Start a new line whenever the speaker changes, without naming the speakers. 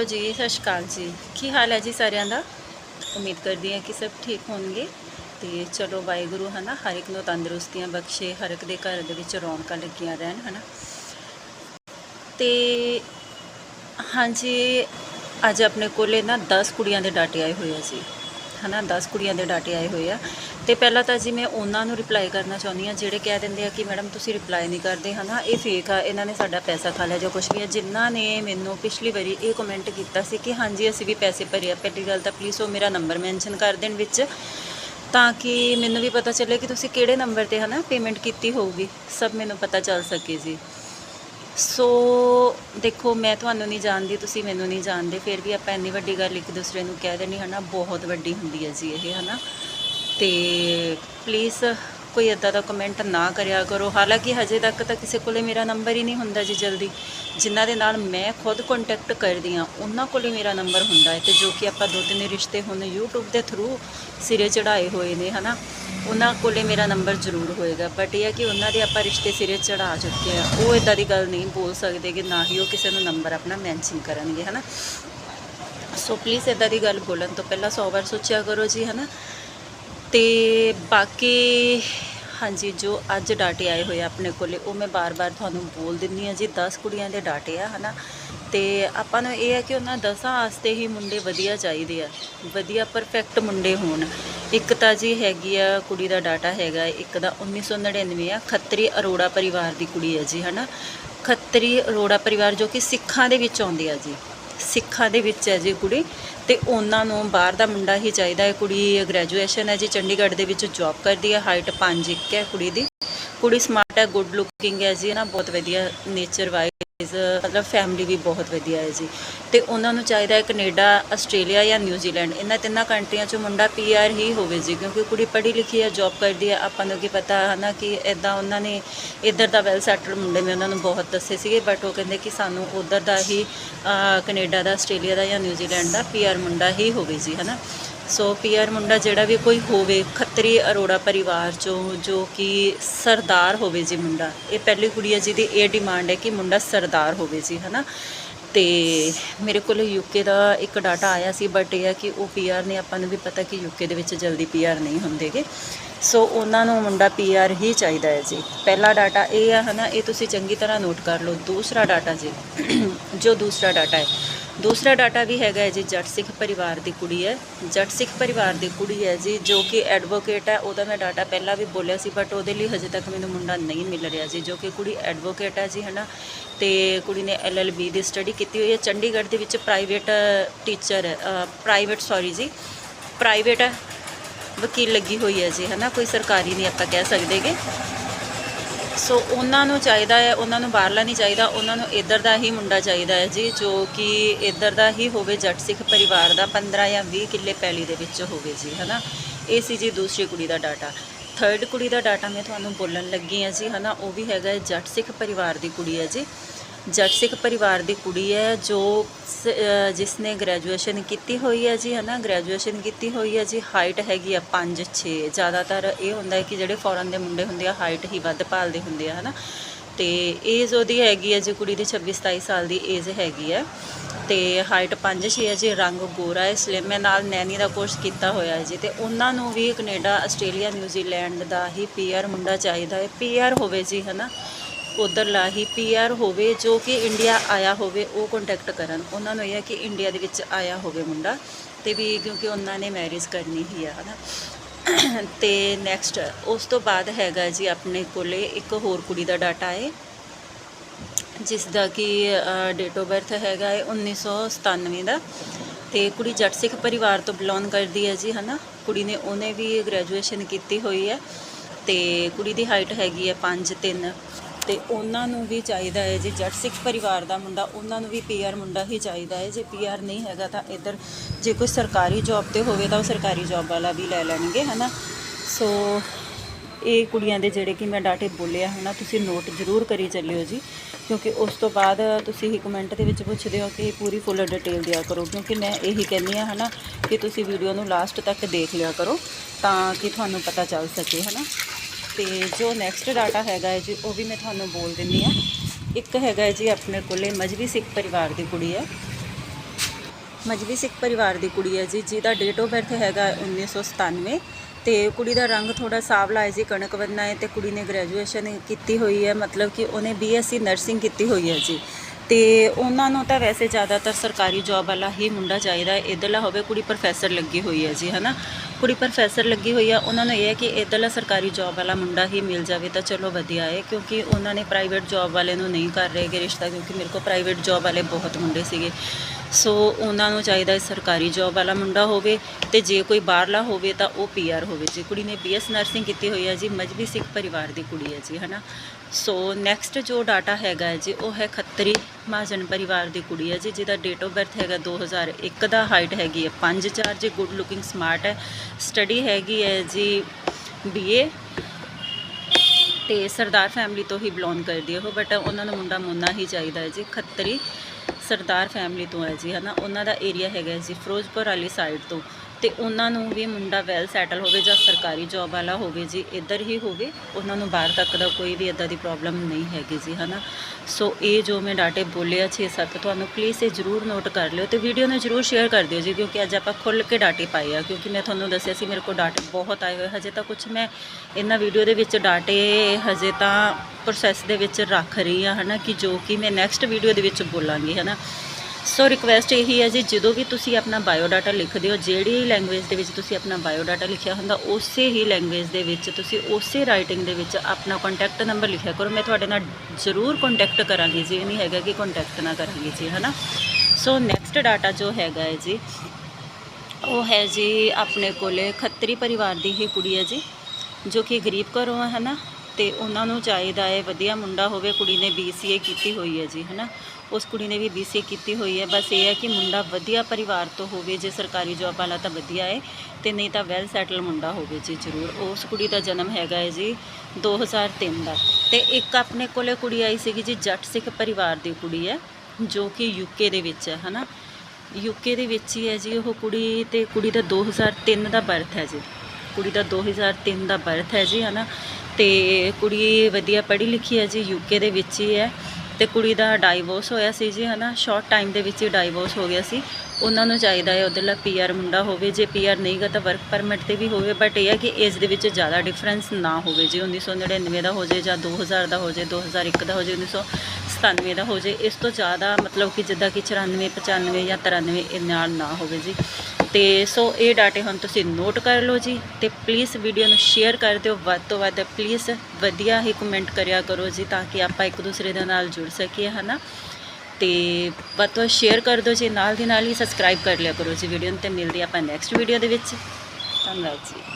Hello ਜੀ, ਸਤਿ ਸ਼੍ਰੀ ਅਕਾਲ ਜੀ। ਕੀ ਹਾਲ ਹੈ ਜੀ ਸਾਰਿਆਂ ਦਾ? ਉਮੀਦ ਕਰਦੀ ਹਾਂ ਕਿ ਸਭ ਠੀਕ ਹੋਣਗੇ। ਤੇ ਚਲੋ ਵਾਹਿਗੁਰੂ, ਹਨਾ, ਹਰ ਇੱਕ ਨੂੰ ਤੰਦਰੁਸਤੀਆਂ ਬਖਸ਼ੇ, ਹਰ ਇੱਕ ਦੇ ਘਰ ਦੇ ਵਿੱਚ ਰੌਣਕਾਂ ਲੱਗੀਆਂ ਰਹਿਣ, ਹਨਾ। ਤੇ ਹਾਂਜੀ, ਅੱਜ ਆਪਣੇ ਕੋਲੇ ਨਾ 10 ਕੁੜੀਆਂ ਦੇ ਡਾਟੇ ਆਏ ਹੋਏ ਆ ਜੀ। ਹਨਾ 10 ਕੁੜੀਆਂ ਦੇ ਡਾਟੇ ਆਏ ਹੋਏ ਆ। ਤੇ ਪਹਿਲਾਂ ਤਾਂ ਜੀ ਮੈਂ ਉਹਨਾਂ ਨੂੰ ਰਿਪਲਾਈ ਕਰਨਾ ਚਾਹੁੰਦੀ ਆ ਜਿਹੜੇ ਕਹਿ ਦਿੰਦੇ ਆ ਕਿ ਮੈਡਮ, ਤੁਸੀਂ ਰਿਪਲਾਈ ਨਹੀਂ ਕਰਦੇ ਹਨਾ? ਇਹ ਫੇਕ ਆ, ਇਹਨਾਂ ਨੇ ਸਾਡਾ ਪੈਸਾ ਖਾ ਲਿਆ ਜਾਂ ਕੁਝ ਵੀ ਆ। ਜਿਨ੍ਹਾਂ ਨੇ ਮੈਨੂੰ ਪਿਛਲੀ ਵਾਰੀ ਇਹ ਕਮੈਂਟ ਕੀਤਾ ਸੀ ਕਿ ਹਾਂਜੀ, ਅਸੀਂ ਵੀ ਪੈਸੇ ਭਰੇ ਆ ਪਹਿਲੀ ਗੱਲ ਤਾਂ ਪਲੀਜ਼ ਉਹ ਮੇਰਾ ਨੰਬਰ ਮੈਂਸ਼ਨ ਕਰ ਦੇਣ ਵਿੱਚ, ਤਾਂ ਕਿ ਮੈਨੂੰ ਵੀ ਪਤਾ ਚੱਲੇ ਕਿ ਤੁਸੀਂ ਕਿਹੜੇ ਨੰਬਰ ਤੇ, ਹਨਾ ਪੇਮੈਂਟ ਕੀਤੀ ਹੋਊਗੀ। ਸਭ ਮੈਨੂੰ ਪਤਾ ਚੱਲ ਸਕੇ ਜੀ। ਸੋ ਦੇਖੋ, ਮੈਂ ਤੁਹਾਨੂੰ ਨਹੀਂ ਜਾਣਦੀ, ਤੁਸੀਂ ਮੈਨੂੰ ਨਹੀਂ ਜਾਣਦੇ, ਫਿਰ ਵੀ ਆਪਾਂ ਇੰਨੀ ਵੱਡੀ ਗੱਲ ਇੱਕ ਦੂਸਰੇ ਨੂੰ ਕਹਿ ਦੇਣੀ, ਹਨਾ? ਬਹੁਤ ਵੱਡੀ ਹੁੰਦੀ ਹੈ ਜੀ ਇਹ, ਹਨਾ? ਤੇ ਪਲੀਜ਼ ਕੋਈ ਇਦਾਂ ਦਾ ਕਮੈਂਟ ਨਾ ਕਰਿਆ ਕਰੋ। ਹਾਲਾਂਕਿ ਹਜੇ ਤੱਕ ਤਾਂ ਕਿਸੇ ਕੋਲੇ ਮੇਰਾ ਨੰਬਰ ਹੀ ਨਹੀਂ ਹੁੰਦਾ ਜੀ ਜਲਦੀ। ਜਿਨ੍ਹਾਂ ਦੇ ਨਾਲ ਮੈਂ ਖੁਦ ਕੰਟੈਕਟ ਕਰਦੀ ਆ ਉਹਨਾਂ ਕੋਲੇ ਮੇਰਾ ਨੰਬਰ ਹੁੰਦਾ ਹੈ ਤੇ ਜੋ ਕਿ ਆਪਾਂ ਦੋ ਤਿੰਨ ਰਿਸ਼ਤੇ ਹੁਣ YouTube ਦੇ ਥਰੂ ਸਿਰੇ ਚੜਾਏ ਹੋਏ ਨੇ, ਹਨਾ? ਉਹਨਾਂ ਕੋਲੇ ਮੇਰਾ ਨੰਬਰ ਜ਼ਰੂਰ ਹੋਏਗਾ। ਬਟ ਇਹ ਹੈ ਕਿ ਉਹਨਾਂ ਦੇ ਆਪਾਂ ਰਿਸ਼ਤੇ ਸਿਰੇ ਚੜਾ ਚੁੱਕੇ ਆ ਉਹ ਇਦਾਂ ਦੀ ਗੱਲ ਨਹੀਂ ਬੋਲ ਸਕਦੇ ਕਿ ਨਾ ਹੀ ਉਹ ਕਿਸੇ ਨੂੰ ਨੰਬਰ ਆਪਣਾ ਮੈਂਸ਼ਨ ਕਰਨਗੇ, ਹਨਾ? ਸੋ ਪਲੀਜ਼ ਇਦਾਂ ਦੀ ਗੱਲ ਬੋਲਣ ਤੋਂ ਪਹਿਲਾਂ 100 ਵਾਰ ਸੋਚਿਆ ਕਰੋ ਜੀ, ਹਨਾ? ਤੇ ਬਾਕੀ ਹਾਂਜੀ, ਜੋ ਅੱਜ ਡਾਟੇ ਆਏ ਹੋਏ ਆ ਆਪਣੇ ਕੋਲੇ, ਉਹ ਮੈਂ ਬਾਰ-ਬਾਰ ਤੁਹਾਨੂੰ ਬੋਲ ਦਿੰਦੀ ਆ ਜੀ। 10 ਕੁੜੀਆਂ ਦੇ ਡਾਟੇ ਆ, ਹਨਾ? ਤੇ ਆਪਾਂ ਨੂੰ ਇਹ ਹੈ ਕਿ ਉਹਨਾਂ 10 ਵਾਸਤੇ ਹੀ ਮੁੰਡੇ ਵਧੀਆ ਚਾਹੀਦੇ ਆ। ਵਧੀਆ ਪਰਫੈਕਟ ਮੁੰਡੇ ਹੋਣ। ਇੱਕ ਤਾਂ ਜੀ ਹੈਗੀ ਆ, ਕੁੜੀ ਦਾ ਡਾਟਾ ਹੈਗਾ, ਇੱਕ ਦਾ 1999 ਆ। ਖੱਤਰੀ ਅਰੋੜਾ ਪਰਿਵਾਰ ਦੀ ਕੁੜੀ ਹੈ ਜੀ, ਹਨਾ? ਖੱਤਰੀ ਅਰੋੜਾ ਪਰਿਵਾਰ ਜੋ ਕਿ ਸਿੱਖਾਂ ਦੇ ਵਿੱਚ ਆਉਂਦੇ ਆ ਜੀ। ਸਿੱਖਾਂ ਦੇ ਵਿੱਚ ਹੈ ਜੀ ਕੁੜੀ ਤੇ ਉਹਨਾਂ ਨੂੰ ਬਾਹਰ ਦਾ ਮੁੰਡਾ ਹੀ ਚਾਹੀਦਾ ਹੈ। ਕੁੜੀ ਗ੍ਰੈਜੂਏਸ਼ਨ ਹੈ ਜੀ, ਚੰਡੀਗੜ੍ਹ ਦੇ ਵਿੱਚ ਜੌਬ ਕਰਦੀ ਹੈ। ਹਾਈਟ 5 ਇੱਕ ਹੈ ਕੁੜੀ ਦੀ। ਕੁੜੀ ਸਮਾਰਟ ਹੈ ਗੁੱਡ ਲੁਕਿੰਗ ਹੈ ਜੀ ਨਾ, ਬਹੁਤ ਵਧੀਆ ਨੇਚਰ ਵਾਈਜ਼ ਮਤਲਬ ਫੈਮਿਲੀ ਵੀ ਬਹੁਤ ਵਧੀਆ ਹੈ ਜੀ। ਤੇ ਉਹਨਾਂ ਨੂੰ ਚਾਹੀਦਾ ਹੈ ਕੈਨੇਡਾ ਆਸਟ੍ਰੇਲੀਆ ਜਾਂ ਨਿਊਜ਼ੀਲੈਂਡ ਇਹਨਾਂ ਤਿੰਨਾਂ ਕੰਟਰੀਆਂ 'ਚੋਂ ਮੁੰਡਾ ਪੀਆਰ ਹੀ ਹੋਵੇ ਜੀ ਕਿਉਂਕਿ ਕੁੜੀ ਪੜ੍ਹੀ ਲਿਖੀ ਹੈ ਜੌਬ ਕਰਦੀ ਹੈ। ਆਪਾਂ ਨੂੰ ਕੀ ਪਤਾ ਹੈ ਨਾ ਕਿ ਇਦਾਂ ਉਹਨਾਂ ਨੇ ਇੱਧਰ ਦਾ ਵੈਲ ਸੈਟਲਡ ਮੁੰਡੇ ਨੇ ਉਹਨਾਂ ਨੂੰ ਬਹੁਤ ਦੱਸੇ ਸੀਗੇ ਬਟ ਉਹ ਕਹਿੰਦੇ ਕਿ ਸਾਨੂੰ ਉਧਰ ਦਾ ਹੀ ਅਹ, ਕੈਨੇਡਾ ਦਾ ਆਸਟ੍ਰੇਲੀਆ ਦਾ ਜਾਂ ਨਿਊਜ਼ੀਲੈਂਡ ਦਾ ਪੀਆਰ ਮੁੰਡਾ ਹੀ ਹੋਵੇ ਜੀ ਹਨਾ। ਸੋ ਪੀਆਰ ਮੁੰਡਾ ਜਿਹੜਾ ਵੀ ਕੋਈ ਹੋਵੇ, ਖੱਤਰੀ ਅਰੋੜਾ ਪਰਿਵਾਰ ਚੋਂ, ਜੋ ਕਿ ਸਰਦਾਰ ਹੋਵੇ ਜੀ ਮੁੰਡਾ, ਇਹ ਪਹਿਲੀ ਕੁੜੀ ਹੈ ਦੀ ਇਹ ਡਿਮਾਂਡ ਹੈ ਕਿ ਮੁੰਡਾ ਸਰਦਾਰ ਹੋਵੇ ਜੀ, ਹਨਾ? ਤੇ ਮੇਰੇ ਕੋਲ ਯੂਕੇ ਦਾ ਇੱਕ ਡਾਟਾ ਆਇਆ ਸੀ ਬਟ ਇਹ ਹੈ ਕਿ ਉਹ ਪੀਆਰ ਨੇ, ਆਪਾਂ ਨੂੰ ਵੀ ਪਤਾ ਕਿ ਯੂਕੇ ਦੇ ਵਿੱਚ ਜਲਦੀ ਪੀਆਰ ਨਹੀਂ ਹੁੰਦੇਗੇ ਸੋ ਉਹਨਾਂ ਨੂੰ ਮੁੰਡਾ ਪੀਆਰ ਹੀ ਚਾਹੀਦਾ ਹੈ ਜੀ। ਪਹਿਲਾ ਡਾਟਾ ਇਹ ਹੈ ਹਨਾ? ਇਹ ਤੁਸੀਂ ਚੰਗੀ ਤਰ੍ਹਾਂ ਨੋਟ ਕਰ ਲਓ। ਦੂਸਰਾ ਡਾਟਾ ਜੀ, ਜੋ ਦੂਸਰਾ ਡਾਟਾ ਹੈ ਦੂਸਰਾ ਡਾਟਾ ਵੀ ਹੈਗਾ ਹੈ ਜੀ, ਜੱਟ ਸਿੱਖ ਪਰਿਵਾਰ ਦੀ ਕੁੜੀ ਹੈ। ਜੱਟ ਸਿੱਖ ਪਰਿਵਾਰ ਦੀ ਕੁੜੀ ਹੈ ਜੀ, ਜੋ ਕਿ ਐਡਵੋਕੇਟ ਹੈ। ਉਹਦਾ ਮੈਂ ਡਾਟਾ ਪਹਿਲਾਂ ਵੀ ਬੋਲਿਆ ਸੀ ਬਟ ਉਹਦੇ ਲਈ ਹਜੇ ਤੱਕ ਮੈਨੂੰ ਮੁੰਡਾ ਨਹੀਂ ਮਿਲ ਰਿਹਾ ਜੀ, ਜੋ ਕਿ ਕੁੜੀ ਐਡਵੋਕੇਟ ਹੈ ਜੀ, ਹਨਾ। ਤੇ ਕੁੜੀ ਨੇ ਐਲਐਲਬੀ ਦੀ ਸਟੱਡੀ ਕੀਤੀ ਹੋਈ ਹੈ। ਚੰਡੀਗੜ੍ਹ ਦੇ ਵਿੱਚ ਪ੍ਰਾਈਵੇਟ ਟੀਚਰ ਪ੍ਰਾਈਵੇਟ ਸੌਰੀ ਜੀ ਪ੍ਰਾਈਵੇਟ ਵਕੀਲ ਲੱਗੀ ਹੋਈ ਹੈ ਜੀ, ਹਨਾ। ਕੋਈ ਸਰਕਾਰੀ ਨਹੀਂ ਆਪਾਂ ਕਹਿ ਸਕਦੇਗੇ ਸੋ ਉਹਨਾਂ ਨੂੰ ਚਾਹੀਦਾ ਹੈ, ਉਹਨਾਂ ਨੂੰ ਬਾਹਰਲਾ ਨਹੀਂ ਚਾਹੀਦਾ, ਉਹਨਾਂ ਨੂੰ ਇੱਧਰ ਦਾ ਹੀ ਮੁੰਡਾ ਚਾਹੀਦਾ ਹੈ ਜੀ, ਜੋ ਕਿ ਇੱਧਰ ਦਾ ਹੀ ਹੋਵੇ, ਜੱਟ ਸਿੱਖ ਪਰਿਵਾਰ ਦਾ 15 ਜਾਂ 20 ਕਿੱਲੇ ਪੈਲੀ ਦੇ ਵਿੱਚ ਹੋਵੇ ਜੀ, ਹਨਾ? ਇਹ ਸੀ ਜੀ ਦੂਸਰੀ ਕੁੜੀ ਦਾ ਡਾਟਾ। ਥਰਡ ਕੁੜੀ ਦਾ ਡਾਟਾ ਮੈਂ ਤੁਹਾਨੂੰ ਬੋਲਣ ਲੱਗੀ ਹਾਂ ਜੀ, ਹਨਾ? ਉਹ ਵੀ ਹੈਗਾ ਜੱਟ ਸਿੱਖ ਪਰਿਵਾਰ ਦੀ ਕੁੜੀ ਹੈ ਜੀ। ਜੱਟ ਸਿੱਖ ਪਰਿਵਾਰ ਦੀ ਕੁੜੀ ਹੈ, ਜੋ ਜਿਸ ਨੇ ਗ੍ਰੈਜੂਏਸ਼ਨ ਕੀਤੀ ਹੋਈ ਹੈ ਜੀ, ਹਨਾ? ਗ੍ਰੈਜੂਏਸ਼ਨ ਕੀਤੀ ਹੋਈ ਹੈ ਜੀ ਹਾਈਟ ਹੈਗੀ ਆ 5 6 ਜ਼ਿਆਦਾਤਰ ਇਹ ਹੁੰਦਾ ਹੈ ਕਿ ਜਿਹੜੇ ਫੋਰਨ ਦੇ ਮੁੰਡੇ ਹੁੰਦੇ ਆ ਹਾਈਟ ਹੀ ਵੱਧ ਭਾਲਦੇ ਹੁੰਦੇ ਆ, ਹਨਾ? ਤੇ ਏਜ ਉਹਦੀ ਹੈਗੀ ਹੈ ਜੀ, ਕੁੜੀ ਦੀ 26 27 ਸਾਲ ਦੀ ਏਜ ਹੈਗੀ ਹੈ। ਤੇ ਹਾਈਟ 5 6 ਹੈ ਜੀ, ਰੰਗ ਗੋਰਾ ਹੈ ਸਲਿਮ ਹੈ, ਨਾਲ ਨੈਨੀ ਦਾ ਕੋਰਸ ਕੀਤਾ ਹੋਇਆ ਹੈ ਜੀ। ਤੇ ਉਹਨਾਂ ਨੂੰ ਵੀ ਕੈਨੇਡਾ, ਆਸਟ੍ਰੇਲੀਆ, ਨਿਊਜ਼ੀਲੈਂਡ ਦਾ ਹੀ ਪੀਆਰ ਮੁੰਡਾ ਚਾਹੀਦਾ ਹੈ। ਪੀਆਰ ਹੋਵੇ ਜੀ, ਹਨਾ? ਉਧਰਲਾ ਹੀ ਪੀਆਰ ਹੋਵੇ, ਜੋ ਕਿ ਇੰਡੀਆ ਆਇਆ ਹੋਵੇ, ਉਹ ਕੰਟੈਕਟ ਕਰਨ। ਉਹਨਾਂ ਨੂੰ ਇਹ ਹੈ ਕਿ ਇੰਡੀਆ ਦੇ ਵਿੱਚ ਆਇਆ ਹੋਵੇ ਮੁੰਡਾ, ਤੇ ਵੀ ਕਿਉਂਕਿ ਉਹਨਾਂ ਨੇ ਮੈਰਿਜ ਕਰਨੀ ਹੀ ਆ, ਹਨਾ। ਤੇ ਨੈਕਸਟ ਉਸ ਤੋਂ ਬਾਅਦ ਹੈਗਾ ਜੀ ਆਪਣੇ ਕੋਲੇ ਇੱਕ ਹੋਰ ਕੁੜੀ ਦਾ ਡਾਟਾ ਹੈ, ਜਿਸ ਦਾ ਕਿ ਡੇਟ ਆਫ ਬਰਥ ਹੈਗਾ ਹੈ 1997 ਦਾ। ਤੇ ਕੁੜੀ ਜੱਟ ਸਿੱਖ ਪਰਿਵਾਰ ਤੋਂ ਬਿਲੋਂਗ ਕਰਦੀ ਹੈ ਜੀ, ਹਨਾ। ਕੁੜੀ ਨੇ ਉਹਨੇ ਵੀ ਗ੍ਰੈਜੂਏਸ਼ਨ ਕੀਤੀ ਹੋਈ ਹੈ, ਤੇ ਕੁੜੀ ਦੀ ਹਾਈਟ ਹੈਗੀ ਹੈ 5 3 ਤੇ ਉਹਨਾਂ ਨੂੰ ਵੀ ਚਾਹੀਦਾ ਹੈ ਜੀ ਜੱਟ ਸਿੱਖ ਪਰਿਵਾਰ ਦਾ ਮੁੰਡਾ, ਉਹਨਾਂ ਨੂੰ ਵੀ ਪੀਆਰ ਮੁੰਡਾ ਹੀ ਚਾਹੀਦਾ ਹੈ। ਜੇ ਪੀਆਰ ਨਹੀਂ ਹੈਗਾ ਤਾਂ ਇੱਧਰ ਜੇ ਕੋਈ ਸਰਕਾਰੀ ਜੌਬ ਤੇ ਹੋਵੇ ਤਾਂ ਉਹ ਸਰਕਾਰੀ ਜੌਬ ਵਾਲਾ ਵੀ ਲੈ ਲੈਣਗੇ, ਹਨਾ? ਸੋ ਇਹ ਕੁੜੀਆਂ ਦੇ ਜਿਹੜੇ ਕਿ ਮੈਂ ਡਾਟੇ ਬੋਲਿਆ ਆ, ਹਨਾ, ਤੁਸੀਂ ਨੋਟ ਜ਼ਰੂਰ ਕਰੀ ਚੱਲਿਓ ਜੀ। ਕਿਉਂਕਿ ਉਸ ਤੋਂ ਬਾਅਦ ਤੁਸੀਂ ਹੀ ਕਮੈਂਟ ਦੇ ਵਿੱਚ ਪੁੱਛਦੇ ਹੋ ਕਿ ਪੂਰੀ ਫੁੱਲ ਡਿਟੇਲ ਦਿਆ ਕਰੋ, ਕਿਉਂਕਿ ਮੈਂ ਇਹੀ ਕਹਿੰਦੀ ਆ, ਹਨਾ, ਕਿ ਤੁਸੀਂ ਵੀਡੀਓ ਨੂੰ ਲਾਸਟ ਤੱਕ ਦੇਖ ਲਿਆ ਕਰੋ ਤਾਂ ਕਿ ਤੁਹਾਨੂੰ ਪਤਾ ਚੱਲ ਸਕੇ, ਹਨਾ? ਤੇ ਜੋ ਨੈਕਸਟ ਡਾਟਾ ਹੈਗਾ ਹੈ ਜੀ, ਉਹ ਵੀ ਮੈਂ ਤੁਹਾਨੂੰ ਬੋਲ ਦਿੰਦੀ ਆ ਇੱਕ ਹੈਗਾ ਹੈ ਜੀ ਆਪਣੇ ਕੋਲੇ ਮਜਬੀ ਸਿੱਖ ਪਰਿਵਾਰ ਦੀ ਕੁੜੀ ਹੈ। ਮਜਬੀ ਸਿੱਖ ਪਰਿਵਾਰ ਦੀ ਕੁੜੀ ਹੈ ਜੀ, ਜਿਹਦਾ ਡੇਟ ਆਫ ਬਰਥ ਹੈਗਾ 1997 ਤੇ ਕੁੜੀ ਦਾ ਰੰਗ ਥੋੜਾ ਸਾਵਲਾ ਹੈ ਜੀ, ਕਣਕ ਵਰਨਾ ਹੈ ਤੇ ਕੁੜੀ ਨੇ ਗ੍ਰੈਜੂਏਸ਼ਨ ਕੀਤੀ ਹੋਈ ਹੈ, ਮਤਲਬ ਕਿ ਉਹਨੇ ਬੀਐਸਸੀ ਨਰਸਿੰਗ ਕੀਤੀ ਹੋਈ ਹੈ ਜੀ। ਤੇ ਉਹਨਾਂ ਨੂੰ ਤਾਂ ਵੈਸੇ ਜ਼ਿਆਦਾਤਰ ਸਰਕਾਰੀ ਜੌਬ ਵਾਲਾ ਹੀ ਮੁੰਡਾ ਚਾਹੀਦਾ ਹੈ, ਇੱਧਰਲਾ ਹੋਵੇ ਕੁੜੀ ਪ੍ਰੋਫੈਸਰ ਲੱਗੀ ਹੋਈ ਹੈ ਜੀ, ਹਨਾ? ਕੁੜੀ ਪ੍ਰੋਫੈਸਰ ਲੱਗੀ ਹੋਈ ਆ, ਉਹਨਾਂ ਨੂੰ ਇਹ ਹੈ ਕਿ ਇੱਧਰਲਾ ਸਰਕਾਰੀ ਜੌਬ ਵਾਲਾ ਮੁੰਡਾ ਹੀ ਮਿਲ ਜਾਵੇ ਤਾਂ ਚਲੋ ਵਧੀਆ ਹੈ, ਕਿਉਂਕਿ ਉਹਨਾਂ ਨੇ ਪ੍ਰਾਈਵੇਟ ਜੌਬ ਵਾਲੇ ਨੂੰ ਨਹੀਂ ਕਰ ਰਹੇ ਗੇ ਰਿਸ਼ਤਾ, ਕਿਉਂਕਿ ਮੇਰੇ ਕੋਲ ਪ੍ਰਾਈਵੇਟ ਜੌਬ ਵਾਲੇ ਬਹੁਤ ਮੁੰਡੇ ਸੀਗੇ। ਸੋ ਉਹਨਾਂ ਨੂੰ ਚਾਹੀਦਾ ਹੈ ਸਰਕਾਰੀ ਜੌਬ ਵਾਲਾ ਮੁੰਡਾ ਹੋਵੇ ਤੇ ਜੇ ਕੋਈ ਬਾਹਰਲਾ ਹੋਵੇ ਤਾਂ ਉਹ ਪੀਆਰ ਹੋਵੇ। ਜੀ ਕੁੜੀ ਨੇ ਬੀਐਸ ਨਰਸਿੰਗ ਕੀਤੀ ਹੋਈ ਹੈ ਜੀ, ਮਜਬੀ ਸਿੱਖ ਪਰਿਵਾਰ ਦੀ ਕੁੜੀ ਹੈ ਜੀ, ਹਨਾ? ਸੋ ਨੈਕਸਟ ਜੋ ਡਾਟਾ ਹੈਗਾ ਹੈ ਜੀ, ਉਹ ਹੈ ਖੱਤਰੀ ਮਹਾਜਨ ਪਰਿਵਾਰ ਦੀ ਕੁੜੀ ਹੈ ਜੀ, ਜਿਹਦਾ ਡੇਟ ਆਫ ਬਰਥ ਹੈਗਾ 2001 ਦਾ ਹਾਈਟ ਹੈਗੀ ਹੈ 5'4 ਜੀ ਗੁੱਡ ਲੁਕਿੰਗ ਸਮਾਰਟ ਹੈ। ਸਟੱਡੀ ਹੈਗੀ ਹੈ ਜੀ ਬੀਏ ਤੇ ਸਰਦਾਰ ਫੈਮਿਲੀ ਤੋਂ ਹੀ ਬਿਲੋਂਗ ਕਰਦੀ ਹੈ ਉਹ ਬਟ ਉਹਨਾਂ ਨੂੰ ਮੁੰਡਾ ਮੁੰਨਾ ਹੀ ਚਾਹੀਦਾ ਹੈ ਜੀ, ਖੱਤਰੀ ਸਰਦਾਰ ਫੈਮਿਲੀ ਤੋਂ ਹੈ ਜੀ, ਹਨਾ। ਉਹਨਾਂ ਦਾ ਏਰੀਆ ਹੈਗਾ ਜੀ ਫਿਰੋਜ਼ਪੁਰ ਵਾਲੀ ਸਾਈਡ ਤੋਂ। ਤੇ ਉਹਨਾਂ ਨੂੰ ਵੀ ਮੁੰਡਾ ਵੈਲ ਸੈਟਲ ਹੋਵੇ ਜਾਂ ਸਰਕਾਰੀ ਜੌਬ ਵਾਲਾ ਹੋਵੇ ਜੀ, ਇੱਧਰ ਹੀ ਹੋਵੇ, ਉਹਨਾਂ ਨੂੰ ਬਾਹਰ ਤੱਕ ਦਾ ਕੋਈ ਵੀ ਇਦਾਂ ਦੀ ਪ੍ਰੋਬਲਮ ਨਹੀਂ ਹੈਗੀ ਜੀ, ਹਨਾ? ਸੋ ਇਹ ਜੋ ਮੈਂ ਡਾਟੇ ਬੋਲਿਆ 6-7 ਤੁਹਾਨੂੰ ਪਲੀਜ਼ ਇਹ ਜ਼ਰੂਰ ਨੋਟ ਕਰ ਲਿਓ ਤੇ ਵੀਡੀਓ ਨੂੰ ਜ਼ਰੂਰ ਸ਼ੇਅਰ ਕਰ ਦਿਓ ਜੀ, ਕਿਉਂਕਿ ਅੱਜ ਆਪਾਂ ਖੁੱਲ ਕੇ ਡਾਟੇ ਪਾਏ ਆ, ਕਿਉਂਕਿ ਮੈਂ ਤੁਹਾਨੂੰ ਦੱਸਿਆ ਸੀ ਮੇਰੇ ਕੋਲ ਡਾਟੇ ਬਹੁਤ ਆਏ ਹੋਏ ਹਜੇ ਤਾਂ ਕੁਝ ਮੈਂ ਇਹਨਾਂ ਵੀਡੀਓ ਦੇ ਵਿੱਚ ਡਾਟੇ ਹਜੇ ਤਾਂ ਪ੍ਰੋਸੈਸ ਦੇ ਵਿੱਚ ਰੱਖ ਰਹੀ ਆ, ਹਨਾ? ਕਿ ਜੋ ਕਿ ਮੈਂ ਨੈਕਸਟ ਵੀਡੀਓ ਦੇ ਵਿੱਚ ਬੋਲਾਂਗੀ, ਹਨਾ? ਸੋ ਰਿਕੁਐਸਟ ਇਹੀ ਹੈ ਜੀ, ਜਦੋਂ ਵੀ ਤੁਸੀਂ ਆਪਣਾ ਬਾਇਓਡਾਟਾ ਲਿਖਦੇ ਹੋ, ਜਿਹੜੀ ਲੈਂਗੁਏਜ ਦੇ ਵਿੱਚ ਤੁਸੀਂ ਆਪਣਾ ਬਾਇਓਡਾਟਾ ਲਿਖਿਆ ਹੁੰਦਾ, ਉਸੇ ਹੀ ਲੈਂਗੁਏਜ ਦੇ ਵਿੱਚ ਤੁਸੀਂ ਉਸੇ ਰਾਈਟਿੰਗ ਦੇ ਵਿੱਚ ਆਪਣਾ ਕੰਟੈਕਟ ਨੰਬਰ ਲਿਖਿਆ ਕਰੋ। ਮੈਂ ਤੁਹਾਡੇ ਨਾਲ ਜ਼ਰੂਰ ਕੰਟੈਕਟ ਕਰਾਂਗੀ ਜੀ, ਇਹ ਨਹੀਂ ਹੈਗਾ ਕਿ ਕੰਟੈਕਟ ਨਾ ਕਰਾਂਗੀ ਜੀ, ਹਨਾ? ਸੋ ਨੈਕਸਟ ਡਾਟਾ ਜੋ ਹੈਗਾ ਹੈ ਜੀ, ਉਹ ਹੈ ਜੀ ਆਪਣੇ ਕੋਲੇ ਖੱਤਰੀ ਪਰਿਵਾਰ ਦੀ ਹੀ ਕੁੜੀ ਹੈ ਜੀ, ਜੋ ਕਿ ਗਰੀਬ ਘਰੋਂ ਹੈ ਨਾ ਤੇ ਉਹਨਾਂ ਨੂੰ ਚਾਹੀਦਾ ਹੈ ਵਧੀਆ ਮੁੰਡਾ ਹੋਵੇ, ਕੁੜੀ ਨੇ BCA ਕੀਤੀ ਹੋਈ ਹੈ ਜੀ, ਹਨਾ? ਉਸ ਕੁੜੀ ਨੇ ਵੀ BCA ਕੀਤੀ ਹੋਈ ਹੈ। ਬਸ ਇਹ ਹੈ ਕਿ ਮੁੰਡਾ ਵਧੀਆ ਪਰਿਵਾਰ ਤੋਂ ਹੋਵੇ, ਜੇ ਸਰਕਾਰੀ ਜੌਬ ਵਾਲਾ ਤਾਂ ਵਧੀਆ ਹੈ ਤੇ ਨਹੀਂ ਤਾਂ ਵੈਲ ਸੈਟਲ ਮੁੰਡਾ ਹੋਵੇ ਜੀ, ਜ਼ਰੂਰ। ਉਸ ਕੁੜੀ ਦਾ ਜਨਮ ਹੈਗਾ ਹੈ ਜੀ 2003 ਦਾ। ਤੇ ਇੱਕ ਆਪਣੇ ਕੋਲੇ ਕੁੜੀ ਆਈ ਸੀਗੀ ਜੀ, ਜੱਟ ਸਿੱਖ ਪਰਿਵਾਰ ਦੀ ਕੁੜੀ ਹੈ, ਜੋ ਕਿ ਯੂਕੇ ਦੇ ਵਿੱਚ ਹੈ, ਹਨਾ? ਯੂਕੇ ਦੇ ਵਿੱਚ ਹੀ ਹੈ ਜੀ ਉਹ ਕੁੜੀ ਤੇ ਕੁੜੀ ਦਾ 2003 ਦਾ ਬਰਥ ਹੈ ਜੀ। ਕੁੜੀ ਦਾ 2003 ਦਾ ਬਰਥ ਹੈ ਜੀ, ਹਨਾ? ਤੇ ਕੁੜੀ ਵਧੀਆ ਪੜ੍ਹੀ ਲਿਖੀ ਹੈ ਜੀ ਯੂਕੇ ਦੇ ਵਿੱਚ ਹੀ ਹੈ ਤੇ ਕੁੜੀ ਦਾ ਡਾਈਵੋਰਸ ਹੋਇਆ ਸੀ ਜੀ, ਹਨਾ ਸ਼ਾਰਟ ਟਾਈਮ ਦੇ ਵਿੱਚ ਹੀ ਡਾਈਵੋਰਸ ਹੋ ਗਿਆ ਸੀ। ਉਹਨਾਂ ਨੂੰ ਚਾਹੀਦਾ ਹੈ ਉਹਦੇ ਲਈ ਪੀਆਰ ਮੁੰਡਾ ਹੋਵੇ, ਜੇ ਪੀਆਰ ਨਹੀਂਗਾ ਤਾਂ ਵਰਕ ਪਰਮਿਟ ਤੇ ਵੀ ਹੋਵੇ ਬਟ ਇਹ ਹੈ ਕਿ ਏਜ ਦੇ ਵਿੱਚ ਜ਼ਿਆਦਾ ਡਿਫਰੈਂਸ ਨਾ ਹੋਵੇ ਜੀ। 1999 ਦਾ ਹੋ ਜੇ ਜਾਂ 2000 ਦਾ ਹੋ ਜੇ 2001 ਦਾ ਹੋ ਜੇ 1997 ਦਾ ਹੋ ਜੇ, ਇਸ ਤੋਂ ਜ਼ਿਆਦਾ ਮਤਲਬ ਕਿ ਜਿੱਦਾਂ ਕਿ 94 95 ਜਾਂ 93 ਇਹ ਨਾਲ ਨਾ ਹੋਵੇ ਜੀ। ਤੇ ਸੋ ਇਹ ਡਾਟੇ ਹੁਣ ਤੁਸੀਂ ਨੋਟ ਕਰ ਲਓ ਜੀ ਤੇ ਪਲੀਜ਼ ਵੀਡੀਓ ਨੂੰ ਸ਼ੇਅਰ ਕਰ ਦਿਓ। ਵੱਧ ਤੋਂ ਵੱਧ ਪਲੀਜ਼ ਵਧੀਆ ਹੀ ਕਮੈਂਟ ਕਰਿਆ ਕਰੋ ਜੀ ਤਾਂ ਕਿ ਆਪਾਂ ਇੱਕ ਦੂਸਰੇ ਦੇ ਨਾਲ ਜੁੜ ਸਕੀਏ, ਹਨਾ? ਤੇ ਵੱਧ ਤੋਂ ਸ਼ੇਅਰ ਕਰ ਦਿਓ ਜੀ। ਨਾਲ ਦੀ ਨਾਲ ਹੀ ਸਬਸਕ੍ਰਾਈਬ ਕਰ ਲਿਆ ਕਰੋ ਜੀ ਵੀਡੀਓ ਨੂੰ ਤੇ ਮਿਲਦੀ ਆਪਾਂ ਨੈਕਸਟ ਵੀਡੀਓ ਦੇ ਵਿੱਚ। ਧੰਨਵਾਦ ਜੀ।